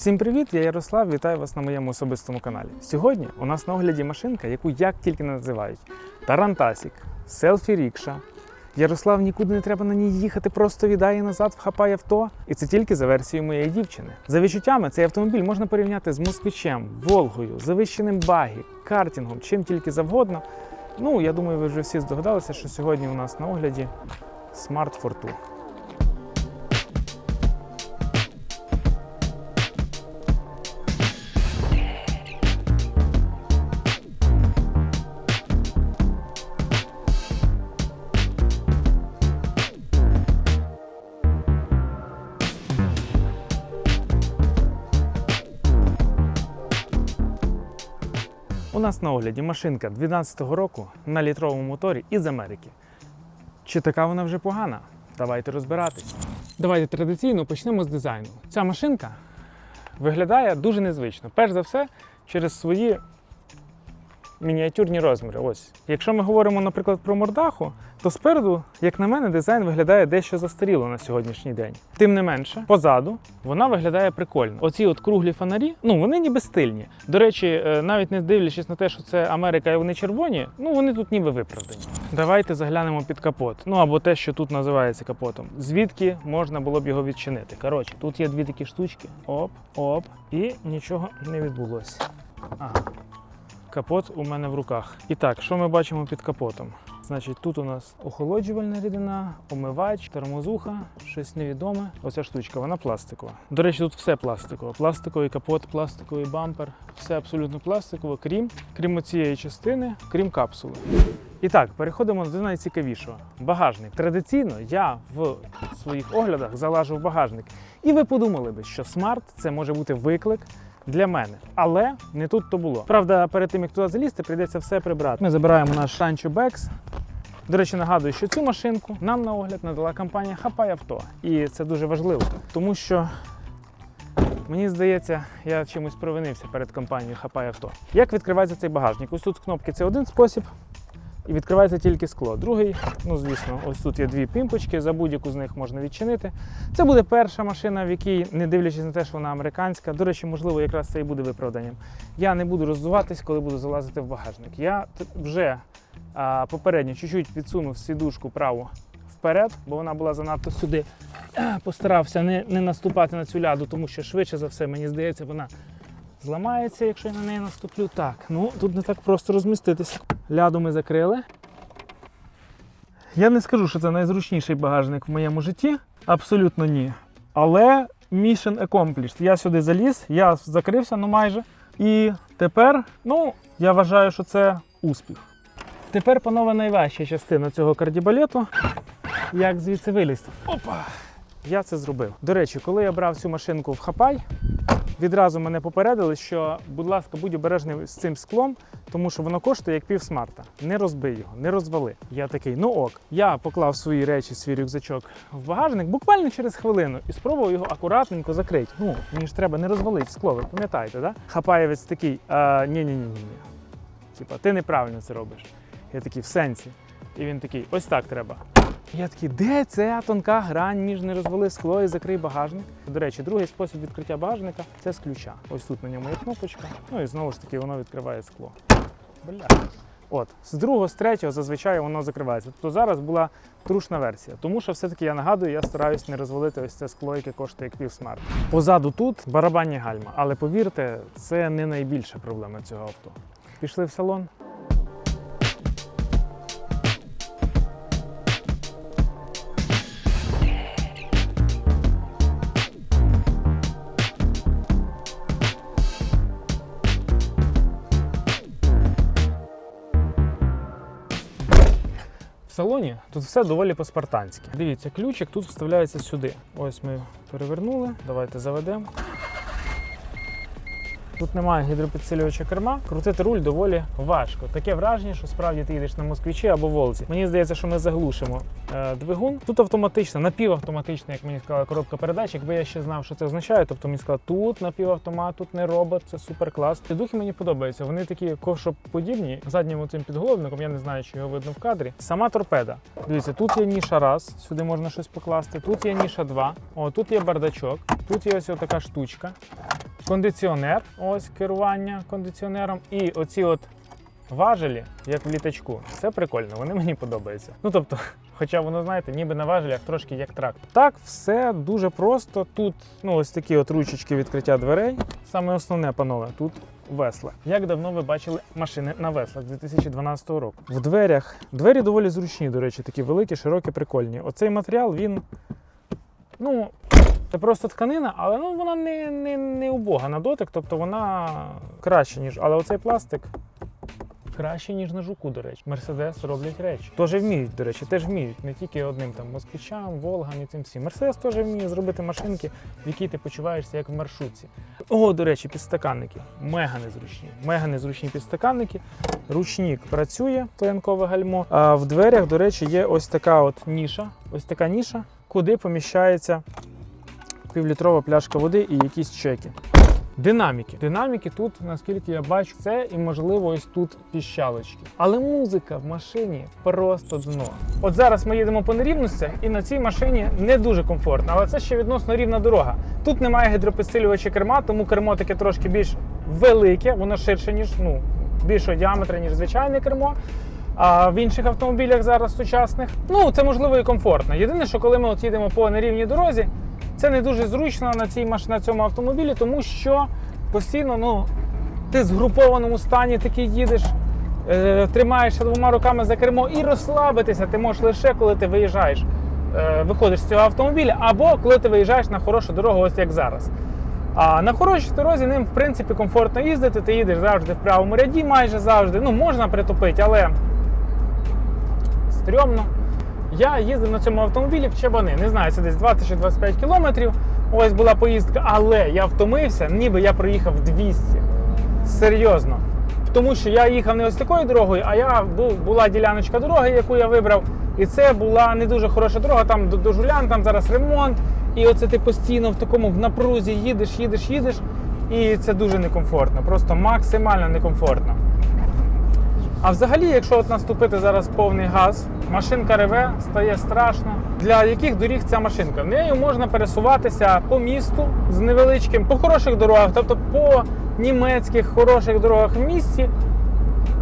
Всім привіт! Я Ярослав. Вітаю вас на моєму особистому каналі. Сьогодні у нас на огляді машинка, яку як тільки називають: Тарантасік, селфі рікша. Ярослав нікуди не треба на ній їхати, просто віддає назад, вхапає авто. І це тільки за версією моєї дівчини. За відчуттями, цей автомобіль можна порівняти з москвичем, Волгою, завищеним багі, картингом, чим тільки завгодно. Ну, я думаю, ви вже всі здогадалися, що сьогодні у нас на огляді Smart Fortwo. У нас на огляді машинка 12-го року на літровому моторі із Америки. Чи така вона вже погана? Давайте розбиратись. Давайте традиційно почнемо з дизайну. Ця машинка виглядає дуже незвично. Перш за все, через свої мініатюрні розміри. Ось. Якщо ми говоримо, наприклад, про мордаху, то спереду, як на мене, дизайн виглядає дещо застаріло на сьогоднішній день. Тим не менше, позаду вона виглядає прикольно. Оці от круглі фонарі, ну вони ніби стильні. До речі, е, навіть не дивлячись на те, що це Америка і вони червоні, ну вони тут ніби виправдані. Давайте заглянемо під капот. Ну або те, що тут називається капотом. Звідки можна було б його відчинити? Коротше, тут є дві такі штучки. Оп, оп, і нічого не відбулося. Ага. Капот у мене в руках. І так, що ми бачимо під капотом? Значить, тут у нас охолоджувальна рідина, омивач, тормозуха, щось невідоме. Оця штучка, вона пластикова. До речі, тут все пластикове. Пластиковий капот, пластиковий бампер, все абсолютно пластикове, крім, крім цієї частини, крім капсули. І так, переходимо до найцікавішого. Багажник. Традиційно я в своїх оглядах залажу в багажник. І ви подумали би, що смарт це може бути виклик для мене. Але не тут то було. Правда, перед тим як туди залізти, прийдеться все прибрати. Ми забираємо наш Rancho Бекс. До речі, нагадую, що цю машинку нам на огляд надала компанія Хапай Авто. І це дуже важливо, тому що мені здається, я чимось провинився перед компанією Хапай Авто. Як відкривається цей багажник? Ось тут кнопки це один спосіб. І відкривається тільки скло. Другий, ну звісно, ось тут є дві пімпочки, за будь-яку з них можна відчинити. Це буде перша машина, в якій, не дивлячись на те, що вона американська, до речі, можливо, якраз це і буде виправданням. Я не буду роздуватись, коли буду залазити в багажник. Я вже а, попередньо чуть-чуть підсунув сідушку праву вперед, бо вона була занадто сюди. Постарався не, не наступати на цю ляду, тому що швидше за все, мені здається, вона зламається, якщо я на неї наступлю. Так, ну тут не так просто розміститися. Ляду ми закрили. Я не скажу, що це найзручніший багажник в моєму житті. Абсолютно ні. Але mission accomplished. Я сюди заліз, я закрився, ну майже. І тепер, ну, я вважаю, що це успіх. Тепер, панове, найважча частина цього кардібалету. Як звідси вилізти? Опа! Я це зробив. До речі, коли я брав цю машинку в хапай, відразу мене попередили, що, будь ласка, будь обережний з цим склом, тому що воно коштує як пів смарта. Не розбий його, не розвали. Я такий, ну ок. Я поклав свої речі, свій рюкзачок в багажник буквально через хвилину і спробував його акуратненько закрити. Ну, мені ж треба не розвалити скло, ви пам'ятаєте, да? Хапаєвець такий, а, ні ні ні ні Типа, ти неправильно це робиш. Я такий, в сенсі. І він такий, ось так треба. Я такий, де ця тонка грань між не розвали скло і закрий багажник. До речі, другий спосіб відкриття багажника це з ключа. Ось тут на ньому є кнопочка. Ну і знову ж таки воно відкриває скло. Бля. От, з другого, з третього зазвичай воно закривається. Тобто зараз була трушна версія. Тому що все-таки я нагадую, я стараюсь не розвалити ось це скло, яке коштує як пів. Позаду тут барабанні гальма. Але повірте, це не найбільша проблема цього авто. Пішли в салон. Салоні тут все доволі по-спартанськи. Дивіться, ключик тут вставляється сюди. Ось ми перевернули. Давайте заведемо. Тут немає гідропідсилювача керма. Крутити руль доволі важко. Таке враження, що справді ти їдеш на москвичі або волзі. Мені здається, що ми заглушимо е, двигун. Тут автоматична, напівавтоматична, як мені сказала, коробка передач. Якби я ще знав, що це означає, тобто мені сказали, тут напівавтомат, тут не робот, це супер клас. Ці духи мені подобаються. Вони такі ковшоподібні. Заднім цим підголовником, я не знаю, чи його видно в кадрі. Сама торпеда. Дивіться, тут є ніша раз, сюди можна щось покласти. Тут є ніша два. О, тут є бардачок. Тут є ось така штучка. Кондиціонер, ось керування кондиціонером, і оці от важелі, як в літачку. Це прикольно, вони мені подобаються. Ну тобто, хоча воно, знаєте, ніби на важелях трошки як трактор. Так, все дуже просто. Тут ну, ось такі от ручечки відкриття дверей. Саме основне, панове, тут весла. Як давно ви бачили машини на веслах 2012 року? В дверях двері доволі зручні, до речі, такі великі, широкі, прикольні. Оцей матеріал він. Ну, це просто тканина, але ну, вона не, не, не убога на дотик, тобто вона краще, ніж. Але оцей пластик краще, ніж на жуку, до речі. Мерседес роблять речі. Теж вміють, до речі, теж вміють. Не тільки одним там москвичам, Волгам і цим всім. Мерседес теж вміє зробити машинки, в якій ти почуваєшся як в маршрутці. О, до речі, підстаканники. Мега незручні. Мега незручні підстаканники. Ручник працює, стоянкове гальмо. А в дверях, до речі, є ось така от ніша. Ось така ніша, куди поміщається півлітрова пляшка води і якісь чеки. Динаміки. Динаміки тут, наскільки я бачу, це і можливо ось тут піщалочки. Але музика в машині просто дно. От зараз ми їдемо по нерівностях, і на цій машині не дуже комфортно, але це ще відносно рівна дорога. Тут немає гідропідсилювача керма, тому кермо таке трошки більш велике, воно ширше, ніж ну, більшого діаметра, ніж звичайне кермо. А в інших автомобілях зараз сучасних, ну це можливо і комфортно. Єдине, що коли ми от їдемо по нерівній дорозі, це не дуже зручно на цій на цьому автомобілі, тому що постійно ну, ти в згрупованому стані такий їдеш, е, тримаєшся двома руками за кермо і розслабитися ти можеш лише коли ти виїжджаєш, е, виходиш з цього автомобіля, або коли ти виїжджаєш на хорошу дорогу, ось як зараз. А на хорошій дорозі ним, в принципі, комфортно їздити. Ти їдеш завжди в правому ряді, майже завжди. Ну, можна притупити, але стрьомно. Я їздив на цьому автомобілі в Чабани. Не знаю, це десь 20 чи 25 кілометрів. Ось була поїздка, але я втомився, ніби я проїхав 200. Серйозно. Тому що я їхав не ось такою дорогою, а я була діляночка дороги, яку я вибрав. І це була не дуже хороша дорога. Там до, до Жулян, там зараз ремонт. І оце ти постійно в такому в напрузі їдеш, їдеш, їдеш. І це дуже некомфортно, просто максимально некомфортно. А взагалі, якщо от наступити зараз повний газ, машинка реве, стає страшно. Для яких доріг ця машинка? Нею можна пересуватися по місту з невеличким, по хороших дорогах, тобто по німецьких хороших дорогах в місті.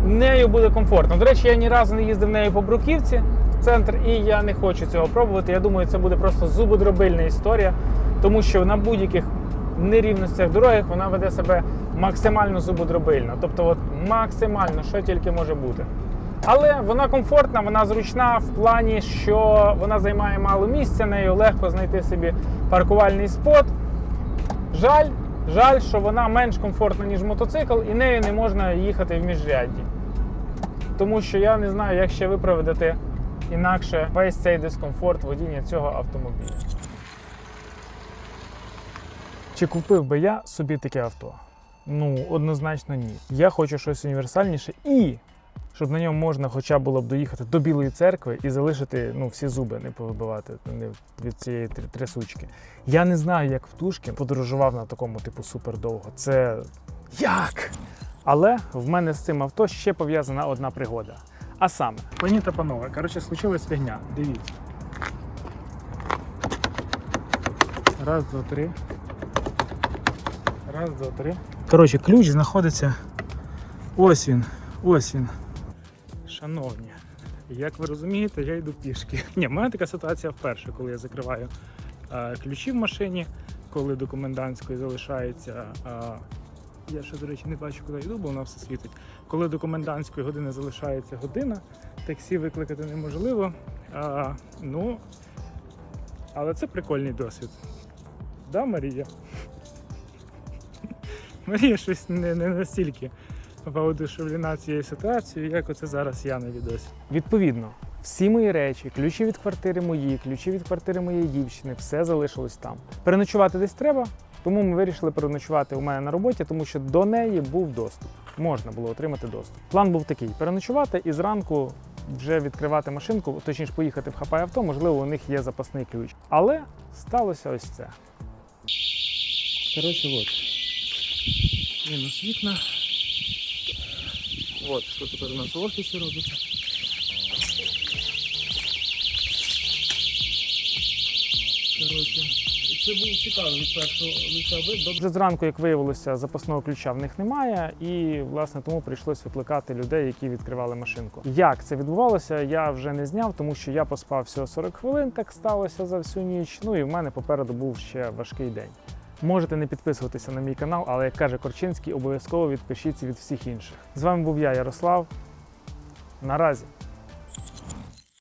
Нею буде комфортно. До речі, я ні разу не їздив нею по Бруківці в центр, і я не хочу цього пробувати. Я думаю, це буде просто зубодробильна історія, тому що на будь-яких нерівностях дороги вона веде себе максимально зубодробильно. Тобто, от максимально, що тільки може бути. Але вона комфортна, вона зручна в плані, що вона займає мало місця, нею легко знайти собі паркувальний спот. Жаль, жаль, що вона менш комфортна, ніж мотоцикл, і нею не можна їхати в міжрядді. Тому що я не знаю, як ще ви проведете інакше весь цей дискомфорт водіння цього автомобіля. Чи купив би я собі таке авто? Ну, однозначно ні. Я хочу щось універсальніше і щоб на ньому можна хоча було б доїхати до Білої церкви і залишити ну, всі зуби, не повибивати не від цієї трясучки. Я не знаю, як Втушкін подорожував на такому типу супер довго. Це як? Але в мене з цим авто ще пов'язана одна пригода. А саме, пані та панове, коротше, случилась фігня. Дивіться. Раз, два, три. Раз, два, три. Коротше, ключ знаходиться. Ось він. Ось він. Шановні, як ви розумієте, я йду пішки. Ні, в мене така ситуація вперше, коли я закриваю е, ключі в машині, коли до комендантської залишається. е, я ще, до речі, не бачу, куди йду, бо вона все світить. Коли до комендантської години залишається година, таксі викликати неможливо. А, ну, але це прикольний досвід. Да, Марія? Марія щось не, не настільки воодушевлена цією ситуацією, як оце зараз я на відосі. Відповідно, всі мої речі, ключі від квартири мої, ключі від квартири моєї дівчини, все залишилось там. Переночувати десь треба, тому ми вирішили переночувати у мене на роботі, тому що до неї був доступ. Можна було отримати доступ. План був такий: переночувати і зранку вже відкривати машинку, точніше поїхати в хапай авто, можливо, у них є запасний ключ. Але сталося ось це. Коротше, от. Мінус вікна. От, що тепер у нас в офісі робиться. Коротше, Це був цікавий від першого лиця вид. Вже зранку, як виявилося, запасного ключа в них немає, і власне тому прийшлось викликати людей, які відкривали машинку. Як це відбувалося, я вже не зняв, тому що я поспав всього 40 хвилин. Так сталося за всю ніч. Ну і в мене попереду був ще важкий день. Можете не підписуватися на мій канал, але як каже Корчинський, обов'язково відпишіться від всіх інших. З вами був я, Ярослав. Наразі.